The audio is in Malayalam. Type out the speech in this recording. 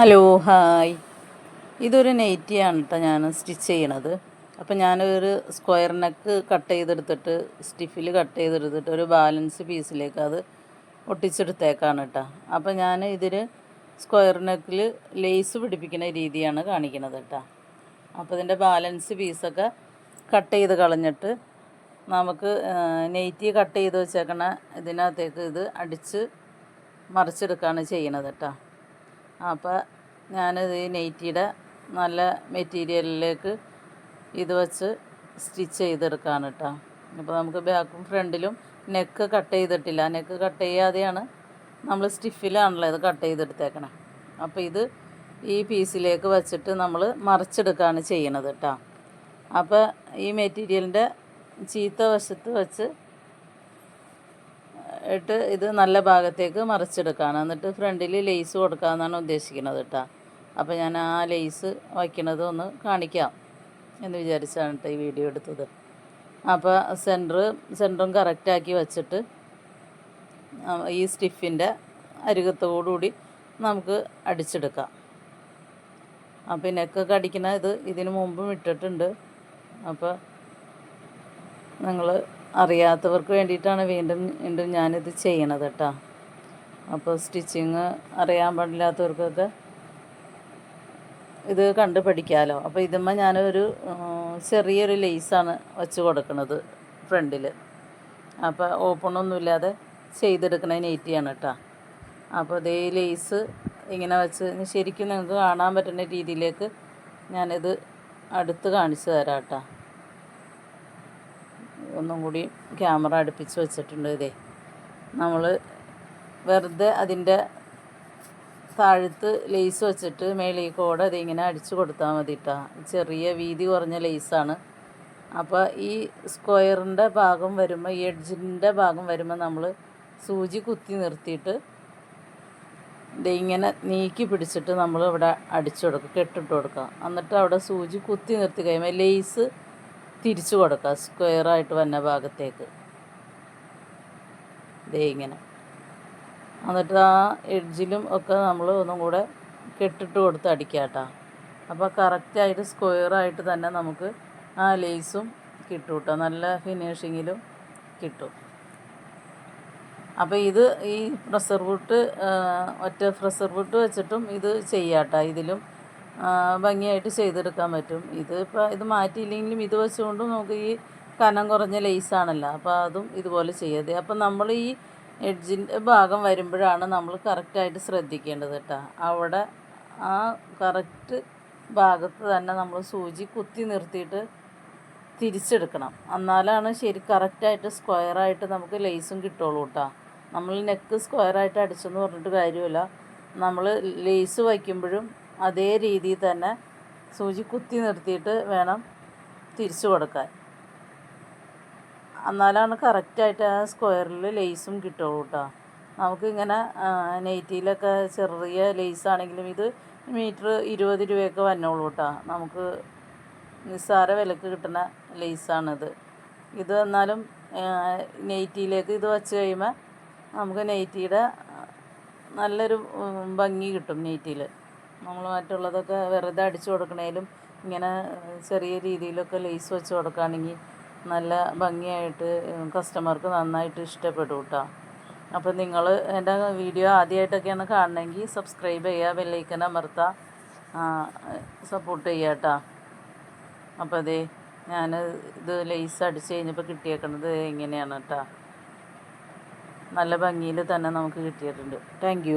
Hello hi. ഇതൊരു നെയ്റ്റിയാണ് കേട്ടോ ഞാൻ സ്റ്റിച്ച് ചെയ്യണത്. അപ്പം ഞാനൊരു സ്ക്വയർ നെക്ക് കട്ട് ചെയ്തെടുത്തിട്ട് സ്റ്റിഫിൽ കട്ട് ചെയ്തെടുത്തിട്ട് ഒരു ബാലൻസ് പീസിലേക്ക് അത് ഒട്ടിച്ചെടുത്തേക്കാണ് കേട്ടോ അപ്പം ഞാൻ ഇതിൽ സ്ക്വയർ നെക്കിൽ ലേസ് പിടിപ്പിക്കുന്ന രീതിയാണ് കാണിക്കുന്നത് കേട്ടോ അപ്പോൾ ഇതിന്റെ ബാലൻസ് പീസൊക്കെ കട്ട് ചെയ്ത് കളഞ്ഞിട്ട് നമുക്ക് നെയ്റ്റി കട്ട് ചെയ്ത് വെച്ചേക്കണ ഇതിനകത്തേക്ക് ഇത് അടിച്ച് മറിച്ചെടുക്കുകയാണ് ചെയ്യണത് കേട്ടോ അപ്പോൾ ഞാനിത് ഈ നെയ്റ്റിയുടെ നല്ല മെറ്റീരിയലിലേക്ക് ഇത് വെച്ച് സ്റ്റിച്ച് ചെയ്തെടുക്കുകയാണ് കേട്ടോ അപ്പോൾ നമുക്ക് ബാക്കും ഫ്രണ്ടിലും നെക്ക് കട്ട് ചെയ്തിട്ടില്ല. നെക്ക് കട്ട് ചെയ്യാതെയാണ് നമ്മൾ സ്റ്റിഫിലാണല്ലോ ഇത് കട്ട് ചെയ്തെടുത്തേക്കണേ. അപ്പോൾ ഇത് ഈ പീസിലേക്ക് വച്ചിട്ട് നമ്മൾ മറിച്ചെടുക്കുകയാണ് ചെയ്യണത് കേട്ടോ അപ്പോൾ ഈ മെറ്റീരിയലിന്റെ ചീത്ത വശത്ത് വെച്ച് ഇട്ട് ഇത് നല്ല ഭാഗത്തേക്ക് മറിച്ചെടുക്കുകയാണ് എന്നിട്ട് ഫ്രണ്ടിൽ ലേസ് കൊടുക്കാമെന്നാണ് ഉദ്ദേശിക്കുന്നത് കേട്ടോ. അപ്പോൾ ഞാൻ ആ ലേസ് വയ്ക്കണത് ഒന്ന് കാണിക്കാം എന്ന് വിചാരിച്ചാണ് കേട്ടോ ഈ വീഡിയോ എടുത്തത്. അപ്പോൾ സെന്റർ സെന്ററും കറക്റ്റാക്കി വച്ചിട്ട് ഈ സ്റ്റിഫിന്റെ അരികത്തോടുകൂടി നമുക്ക് അടിച്ചെടുക്കാം. അപ്പോൾ നെക്കൊക്കെ അടിക്കുന്ന ഇത് ഇതിനു മുമ്പും ഇട്ടിട്ടുണ്ട്. അപ്പോൾ നിങ്ങൾ അറിയാത്തവർക്ക് വേണ്ടിയിട്ടാണ് വീണ്ടും വീണ്ടും ഞാനിത് ചെയ്യണത് കേട്ടോ. അപ്പോൾ സ്റ്റിച്ചിങ് അറിയാൻ പാടില്ലാത്തവർക്കൊക്കെ ഇത് കണ്ട് പഠിക്കാമല്ലോ അപ്പോൾ ഇതുമ്മ ഞാനൊരു ചെറിയൊരു ലേസാണ് വെച്ച് കൊടുക്കുന്നത് ഫ്രണ്ടിൽ അപ്പോൾ ഓപ്പണൊന്നുമില്ലാതെ ചെയ്തെടുക്കണ നെയ്റ്റിയാണ് കേട്ടോ. അപ്പോൾ ഇതേ ലേസ് ഇങ്ങനെ വെച്ച് ശരിക്കും നിങ്ങൾക്ക് കാണാൻ പറ്റുന്ന രീതിയിലേക്ക് ഞാനിത് അടുത്ത് കാണിച്ചു തരാം കേട്ടോ. ഒന്നും കൂടി ക്യാമറ അടുപ്പിച്ച് വെച്ചിട്ടുണ്ട് ഇതേ. നമ്മൾ വെറുതെ അതിന്റെ താഴത്ത് ലേസ് വെച്ചിട്ട് മേളിൽ കൂടെ അതിങ്ങനെ അടിച്ചു കൊടുത്താൽ മതി കേട്ടോ ചെറിയ വീതി കുറഞ്ഞ ലേസാണ്. അപ്പോൾ ഈ സ്ക്വയറിന്റെ ഭാഗം വരുമ്പോൾ ഈ എഡ്ജിന്റെ ഭാഗം വരുമ്പോൾ നമ്മൾ സൂചി കുത്തി നിർത്തിയിട്ട് ഇതിങ്ങനെ നീക്കി പിടിച്ചിട്ട് നമ്മൾ ഇവിടെ അടിച്ചു കൊടുക്കുക കെട്ടിട്ട് കൊടുക്കുക എന്നിട്ട് അവിടെ സൂചി കുത്തി നിർത്തി കഴിയുമ്പോൾ ലേസ് തിരിച്ചു കൊടുക്കുക. സ്ക്വയറായിട്ട് വന്ന ഭാഗത്തേക്ക്. ദേ ഇങ്ങനെ. എന്നിട്ട് ആ എഡ്ജിലും ഒക്കെ നമ്മൾ ഒന്നും കൂടെ കെട്ടിട്ട് കൊടുത്ത് അടിക്കുക അപ്പോൾ കറക്റ്റായിട്ട് സ്ക്വയറായിട്ട് തന്നെ നമുക്ക് ആ ലേസും കിട്ടും കേട്ടോ. നല്ല ഫിനിഷിങ്ങിലും കിട്ടും. അപ്പോൾ ഇത് ഈ പ്രസർ വുട്ട് ഒറ്റ പ്രസർ വുട്ട് വെച്ചിട്ടും ഇത് ചെയ്യാട്ടോ ഇതിലും ഭംഗിയായിട്ട് ചെയ്തെടുക്കാൻ പറ്റും. ഇതിപ്പോൾ ഇത് മാറ്റിയില്ലെങ്കിലും ഇത് വെച്ചുകൊണ്ടും നമുക്ക് ഈ കനം കുറഞ്ഞ ലേസാണല്ലോ അപ്പോൾ അതും ഇതുപോലെ ചെയ്യാതെ. അപ്പം നമ്മൾ ഈ എഡ്ജിന്റെ ഭാഗം വരുമ്പോഴാണ് നമ്മൾ കറക്റ്റായിട്ട് ശ്രദ്ധിക്കേണ്ടത് കേട്ടോ. അവിടെ ആ കറക്റ്റ് ഭാഗത്ത് തന്നെ നമ്മൾ സൂചി കുത്തി നിർത്തിയിട്ട് തിരിച്ചെടുക്കണം. എന്നാലാണ് ശരി കറക്റ്റായിട്ട് സ്ക്വയറായിട്ട് നമുക്ക് ലേസും കിട്ടുള്ളൂ കേട്ടോ. നമ്മൾ നെക്ക് സ്ക്വയറായിട്ട് അടിച്ചെന്ന് പറഞ്ഞിട്ട് കാര്യമില്ല. നമ്മൾ ലേസ് വയ്ക്കുമ്പോഴും അതേ രീതിയിൽ തന്നെ സൂചി കുത്തി നിർത്തിയിട്ട് വേണം തിരിച്ചു കൊടുക്കാൻ. എന്നാലാണ് കറക്റ്റായിട്ട് ആ സ്ക്വയറിൽ ലേസും കിട്ടുള്ളൂ കേട്ടോ. നമുക്കിങ്ങനെ നെയ്റ്റിയിലൊക്കെ ചെറിയ ലേസ് ആണെങ്കിലും ഇത് മീറ്റർ ഇരുപത് രൂപയൊക്കെ വന്നോളൂ കേട്ടോ. നമുക്ക് നിസ്സാര വിലക്ക് കിട്ടുന്ന ലേസാണിത്. ഇത് എന്നാലും നെയ്റ്റിയിലേക്ക് ഇത് വച്ച് കഴിയുമ്പോൾ നമുക്ക് നെയ്റ്റിയുടെ നല്ലൊരു ഭംഗി കിട്ടും നെയ്റ്റിയിൽ നമ്മൾ മറ്റുള്ളതൊക്കെ വെറുതെ അടിച്ചു കൊടുക്കണേലും ഇങ്ങനെ ചെറിയ രീതിയിലൊക്കെ ലേസ് വെച്ച് കൊടുക്കുകയാണെങ്കിൽ നല്ല ഭംഗിയായിട്ട് കസ്റ്റമർക്ക് നന്നായിട്ട് ഇഷ്ടപ്പെടും കേട്ടോ അപ്പോൾ നിങ്ങൾ എന്റെ വീഡിയോ ആദ്യമായിട്ടൊക്കെയാണ് കാണണമെങ്കിൽ സബ്സ്ക്രൈബ് ചെയ്യുക ബെല്ലൈക്കൻ അമർത്ത സപ്പോർട്ട് ചെയ്യുക കേട്ടോ അപ്പോൾ അതേ ഞാൻ ഇത് ലേസ് അടിച്ച് കഴിഞ്ഞപ്പോൾ കിട്ടിയേക്കുന്നത് ഇങ്ങനെയാണ് കേട്ടോ നല്ല ഭംഗിയിൽ തന്നെ നമുക്ക് കിട്ടിയിട്ടുണ്ട്. താങ്ക്